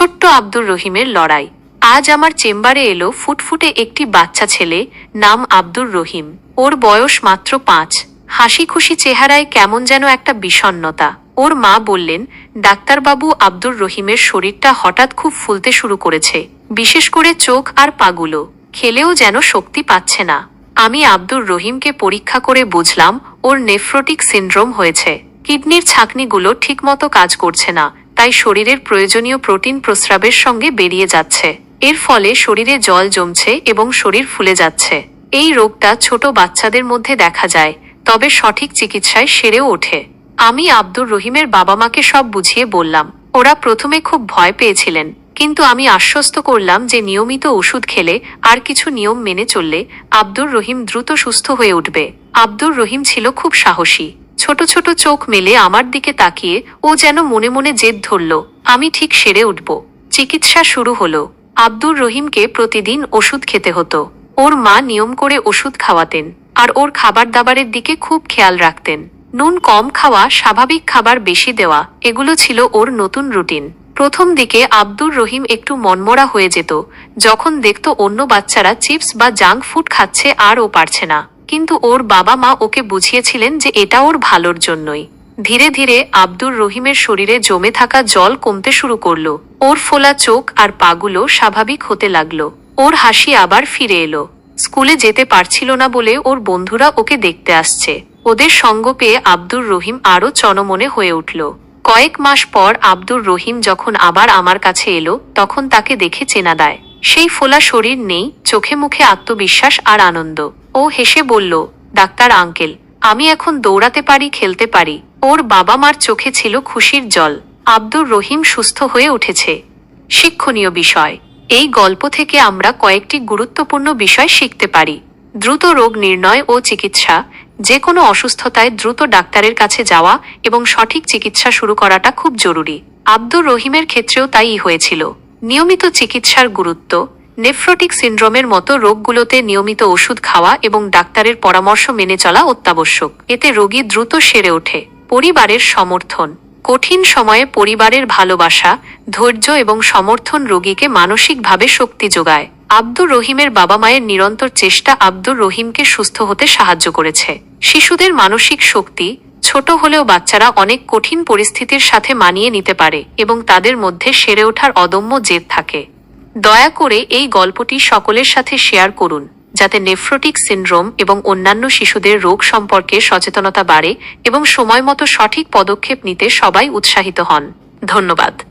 ছোট্ট আব্দুর রহিমের লড়াই। আজ আমার চেম্বারে এলো ফুটফুটে একটি বাচ্চা ছেলে, নাম আব্দুর রহিম। ওর বয়স মাত্র পাঁচ। হাসি খুশি চেহারায় কেমন যেন একটা বিষণ্ণতা। ওর মা বললেন, ডাক্তারবাবু, আব্দুর রহিমের শরীরটা হঠাৎ খুব ফুলতে শুরু করেছে। বিশেষ করে চোখ আর পাগুলো। খেলেও যেন শক্তি পাচ্ছে না। আমি আব্দুর রহিমকে পরীক্ষা করে বুঝলাম, ওর নেফ্রোটিক সিনড্রোম হয়েছে। কিডনির ছাকনিগুলো ঠিকমতো কাজ করছে না। তাই শরীরের প্রয়োজনীয় প্রোটিন প্রস্রাবের সঙ্গে বেরিয়ে যাচ্ছে। এর ফলে শরীরে জল জমছে এবং শরীর ফুলে যাচ্ছে। এই রোগটা ছোট বাচ্চাদের মধ্যে দেখা যায়, তবে সঠিক চিকিৎসায় সেরেও ওঠে। আমি আব্দুর রহিমের বাবা মাকে সব বুঝিয়ে বললাম, ওরা প্রথমে খুব ভয় পেয়েছিলেন, কিন্তু আমি আশ্বস্ত করলাম যে নিয়মিত ওষুধ খেলে আর কিছু নিয়ম মেনে চললে আব্দুর রহিম দ্রুত সুস্থ হয়ে উঠবে। আব্দুর রহিম ছিল খুব সাহসী। ছোট ছোট চোখ মেলে আমার দিকে তাকিয়ে ও যেন মনে মনে জেদ ধরল, আমি ঠিক সেরে উঠব। চিকিৎসা শুরু হলো। আব্দুর রহিমকে প্রতিদিন ওষুধ খেতে হতো। ওর মা নিয়ম করে ওষুধ খাওয়াতেন আর ওর খাবার দাবারের দিকে খুব খেয়াল রাখতেন। নুন কম খাওয়া স্বাভাবিক খাবার বেশি দেওয়া, এগুলো ছিল ওর নতুন রুটিন। প্রথম দিকে আব্দুর রহিম একটু মনমরা হয়ে যেত, যখন দেখত অন্য বাচ্চারা চিপস বা জাঙ্ক ফুড খাচ্ছে আর ও পারছে না। কিন্তু ওর বাবা মা ওকে বুঝিয়েছিলেন যে এটা ওর ভালোর জন্যই। ধীরে ধীরে আব্দুর রহিমের শরীরে জমে থাকা জল কমতে শুরু করল। ওর ফোলা চোখ আর পাগুলো স্বাভাবিক হতে লাগল। ওর হাসি আবার ফিরে এলো। স্কুলে যেতে পারছিল না বলে ওর বন্ধুরা ওকে দেখতে আসছে। ওদের সঙ্গ পেয়ে আব্দুর রহিম আরও চনমনে হয়ে উঠল। কয়েক মাস পর আব্দুর রহিম যখন আবার আমার কাছে এলো, তখন তাকে দেখে চেনা দেয়। সেই ফোলা শরীর নেই, চোখে মুখে আত্মবিশ্বাস আর আনন্দ। ও হেসে বলল, ডাক্তার আঙ্কেল, আমি এখন দৌড়াতে পারি, খেলতে পারি। ওর বাবা মার চোখে ছিল খুশির জল। আব্দুর রহিম সুস্থ হয়ে উঠেছে। শিক্ষণীয় বিষয়, এই গল্প থেকে আমরা কয়েকটি গুরুত্বপূর্ণ বিষয় শিখতে পারি। দ্রুত রোগ নির্ণয় ও চিকিৎসা যে কোনো অসুস্থতায় দ্রুত ডাক্তারের কাছে যাওয়া এবং সঠিক চিকিৎসা শুরু করাটা খুব জরুরি। আব্দুর রহিমের ক্ষেত্রেও তাই হয়েছিল। নিয়মিত চিকিৎসার গুরুত্ব নেফ্রোটিক সিন্ড্রোমের মতো রোগগুলোতে নিয়মিত ওষুধ খাওয়া এবং ডাক্তারের পরামর্শ মেনে চলা অত্যাবশ্যক। এতে রোগী দ্রুত সেরে ওঠে। পরিবারের সমর্থন। কঠিন সময়ে পরিবারের ভালোবাসা, ধৈর্য এবং সমর্থন রোগীকে মানসিকভাবে শক্তি যোগায়। আব্দুর রহিমের বাবা মায়ের নিরন্তর চেষ্টা আব্দুর রহিমকে সুস্থ হতে সাহায্য করেছে। শিশুদের মানসিক শক্তি, ছোট হলেও বাচ্চারা অনেক কঠিন পরিস্থিতির সাথে মানিয়ে নিতে পারে এবং তাদের মধ্যে সেরে ওঠার অদম্য জেদ থাকে। দয়া করে এই গল্পটি সকলের সাথে শেয়ার করুন, যাতে নেফ্রোটিক সিন্ড্রোম এবং অন্যান্য শিশুদের রোগ সম্পর্কে সচেতনতা বাড়ে এবং সময় মতো সঠিক পদক্ষেপ নিতে সবাই উৎসাহিত হন। ধন্যবাদ।